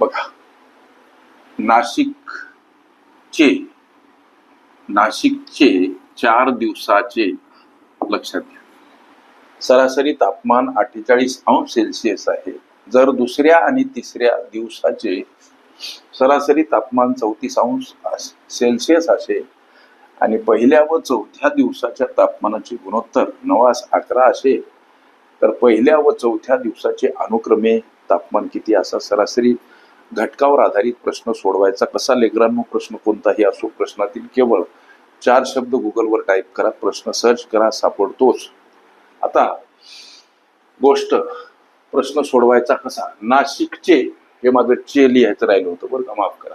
बघा. नाशिकचे नाशिकचे चार दिवसाचे लक्षात घ्या. सरासरी तापमान अठ्ठेचाळीस अंश सेल्सिअस आहे. जर दुसऱ्या आणि तिसऱ्या दिवसाचे सरासरी तापमान चौतीस अंश सेल्सिअस असेल आणि पहिल्या व चौथ्या दिवसाच्या तापमानाचे गुणोत्तर नवास अकरा असेल तर पहिल्या व चौथ्या दिवसाचे अनुक्रमे तापमान किती असा सरासरी घटकावर आधारित प्रश्न सोडवायचा कसा लेकरांनो प्रश्न कोणताही असो प्रश्नातील केवळ चार शब्द गुगलवर टाईप करा प्रश्न सर्च करा सापडतोच. आता गोष्ट प्रश्न सोडवायचा कसा? नाशिकचे हे माझं चे लिहायचं राहिलं होतं बरं का माफ करा.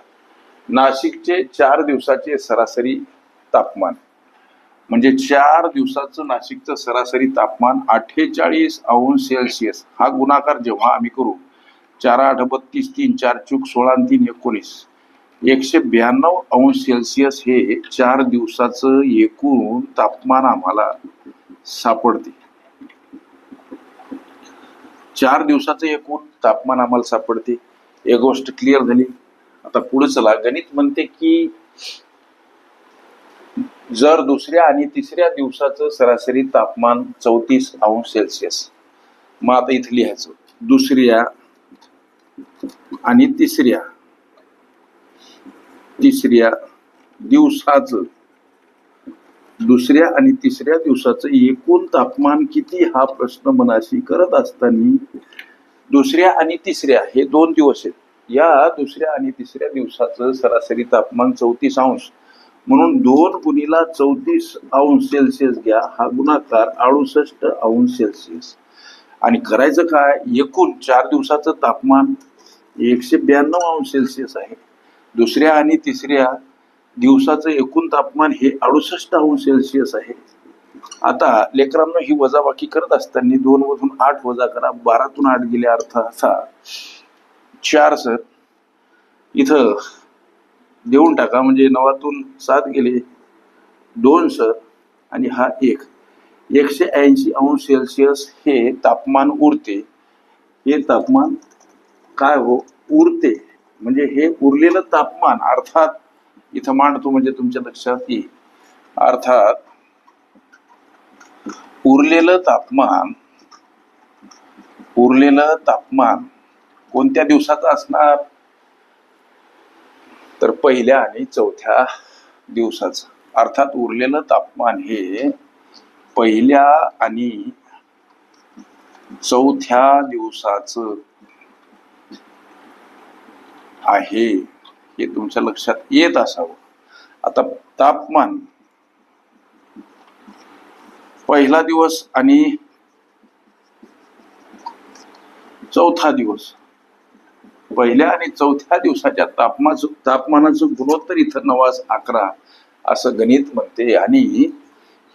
नाशिकचे चार दिवसाचे सरासरी तापमान. म्हणजे चार दिवसाचं नाशिकचं सरासरी तापमान अठ्ठेचाळीस अंश सेल्सिअस. हा गुणाकार जेव्हा आम्ही करू चार आठ बत्तीस तीन चार चूक सोळा तीन एकोणीस. एकशे ब्याण्णव अंश सेल्सिअस हे चार दिवसाचं एकूण तापमान आम्हाला सापडते. चार दिवसाचं एकूण तापमान आम्हाला सापडते. एक गोष्ट क्लिअर झाली. आता पुढे चला गणित म्हणते की जर दुसऱ्या आणि तिसऱ्या दिवसाचं सरासरी तापमान चौतीस अंश सेल्सिअस. मग आता इथं लिहायचं. दुसऱ्या आणि तिसऱ्या तिसऱ्या दिवसाचं दुसऱ्या आणि तिसऱ्या दिवसाचं एकूण तापमान किती हा प्रश्न मनाशी करत असताना दुसऱ्या आणि तिसऱ्या हे दोन दिवस आहेत. या दुसऱ्या आणि तिसऱ्या दिवसाचं सरासरी तापमान चौतीस अंश. म्हणून दोन गुणीला चौतीस अंश सेल्सिअस घ्या हा गुणाकार अडुसष्ट अंश सेल्सिअस. आणि करायचं काय? एकूण चार दिवसाचं तापमान एकशे ब्याण्णव अंश सेल्सिअस आहे. दुसऱ्या आणि तिसऱ्या दिवसाचं एकूण तापमान हे अडुसष्ट अंश सेल्सिअस आहे. आता लेकरांना ही वजाबाकी करत असताना दोन मधून आठ वजा करा. बारातून आठ गेले अर्थ असा. चार सर. इथं देऊन टाका म्हणजे नवातून सात गेले. दोन सर. आणि हा एक. एकशे ऐंशी अंश सेल्सिअस हे तापमान उरते. हे तापमान काय हो? उरते. म्हणजे हे उरलेलं तापमान अर्थात इथं मांडतो म्हणजे तुमच्या लक्षात येईल. अर्थात उरलेलं तापमान उरलेलं तापमान कोणत्या दिवसाचं असणार? तर पहिल्या आणि चौथ्या दिवसाचं. अर्थात उरलेलं तापमान हे पहिल्या आणि चौथ्या दिवसाचं आहे हे तुमच्या लक्षात येत असावं. आता तापमान. पहिला दिवस आणि चौथा दिवस. पहिल्या आणि चौथ्या दिवसाच्या तापमानाचं तापमानाचं गुणोत्तर इथं नवाज अकरा असं गणित म्हणते. आणि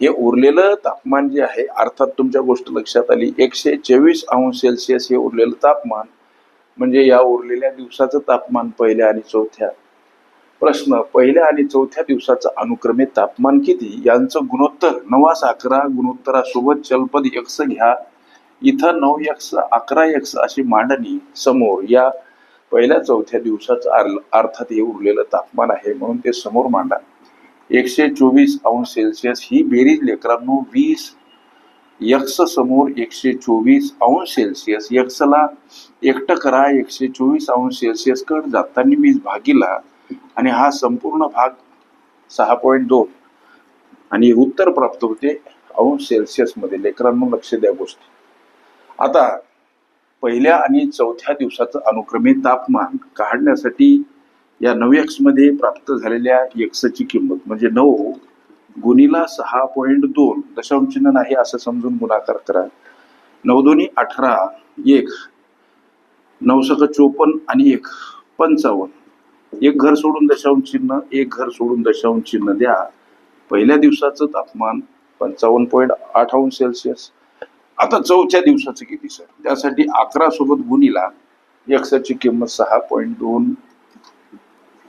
हे उरलेलं तापमान जे आहे अर्थात तुमच्या गोष्ट लक्षात आली एकशे चोवीस अंश सेल्सिअस हे उरलेलं तापमान. म्हणजे या उरलेल्या दिवसाचं तापमान पहिल्या आणि चौथ्या प्रश्न पहिल्या आणि चौथ्या दिवसाचं अनुक्रमे तापमान किती? यांचं गुणोत्तर नवास अकरा गुणोत्तरासोबत चलपद यक्ष घ्या. इथं नऊ यक्ष अकरा यक्ष अशी मांडणी समोर या पहिल्या चौथ्या दिवसाचं आर- अर्थात हे उरलेलं तापमान आहे म्हणून ते समोर मांडा. एकशे चोवीस अंश सेल्सिअस ही बेरीज लेकरांनो वीस यक्स समोर एकशे चोवीस अंश सेल्सिअस यक्सला एकटं करा एकशे चोवीस अंश सेल्सिअस कड जाताना वीज भागीला आणि हा संपूर्ण भाग सहा पॉईंट दोन. आणि उत्तर प्राप्त होते अंश सेल्सिअसमध्ये. लेकरांनो लक्ष द्या गोष्टी. आता पहिल्या आणि चौथ्या दिवसाचं अनुक्रमे तापमान काढण्यासाठी या नऊ एक्समध्ये प्राप्त झालेल्या एक्सची किंमत म्हणजे नऊ गुणीला सहा पॉईंट दोन दशांश चिन्ह नाही असं समजून गुणाकार करा. नऊ दोन्ही अठरा एक नऊ चोपन्न आणि एक पंचावन्न. एक घर सोडून दशांश चिन्ह एक घर सोडून दशांश चिन्ह द्या. पहिल्या दिवसाचं तापमान पंचावन्न पॉईंट आठ अंश सेल्सिअस. आता चौथ्या दिवसाचं किती सर? त्यासाठी अकरा सोबत गुणीला एक्सची किंमत सहा पॉईंट दोन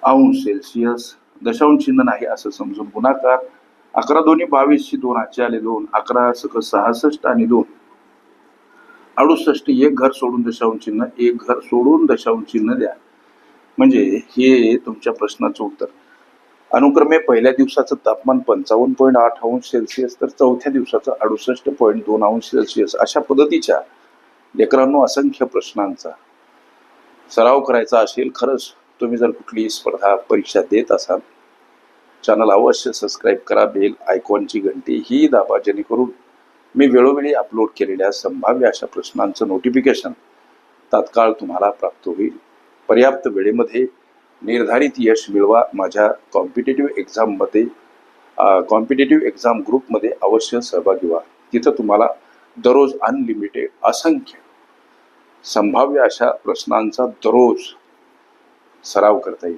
अंश सेल्सिअस. दशांश चिन्ह नाही असं समजून गुणाकार. अकरा दोन्ही बावीसशे दोन आजचे आले दोन अकरा सक सहासष्ट आणि दोन. अडुसष्ट एक घर सोडून दशांश चिन्ह एक घर सोडून दशांश चिन्ह द्या. म्हणजे हे तुमच्या प्रश्नाचं उत्तर. अनुक्रमे पहिल्या दिवसाचं तापमान पंचावन्न पॉईंट आठ अंश सेल्सिअस तर चौथ्या दिवसाचं अडुसष्ट पॉईंट दोन अंश सेल्सिअस अशा पद्धतीच्या लेकरांनो असंख्य प्रश्नांचा सराव करायचा असेल खरंच तुम्ही जर कुठली स्पर्धा परीक्षा देत असाल चॅनल अवश्य सबस्क्राईब करा बेल आयकॉनची घंटी ही दाबा जेणेकरून मी वेळोवेळी अपलोड केलेल्या संभाव्य अशा प्रश्नांचं नोटिफिकेशन तात्काळ तुम्हाला प्राप्त होईल. पर्याप्त वेळेमध्ये निर्धारित यश मिळवा माझ्या कॉम्पिटेटिव्ह एक्झाममध्ये कॉम्पिटेटिव्ह एक्झाम ग्रुपमध्ये अवश्य सहभागी व्हा. तिथं तुम्हाला दररोज अनलिमिटेड असंख्य संभाव्य अशा प्रश्नांचा दररोज सराव करता येईल.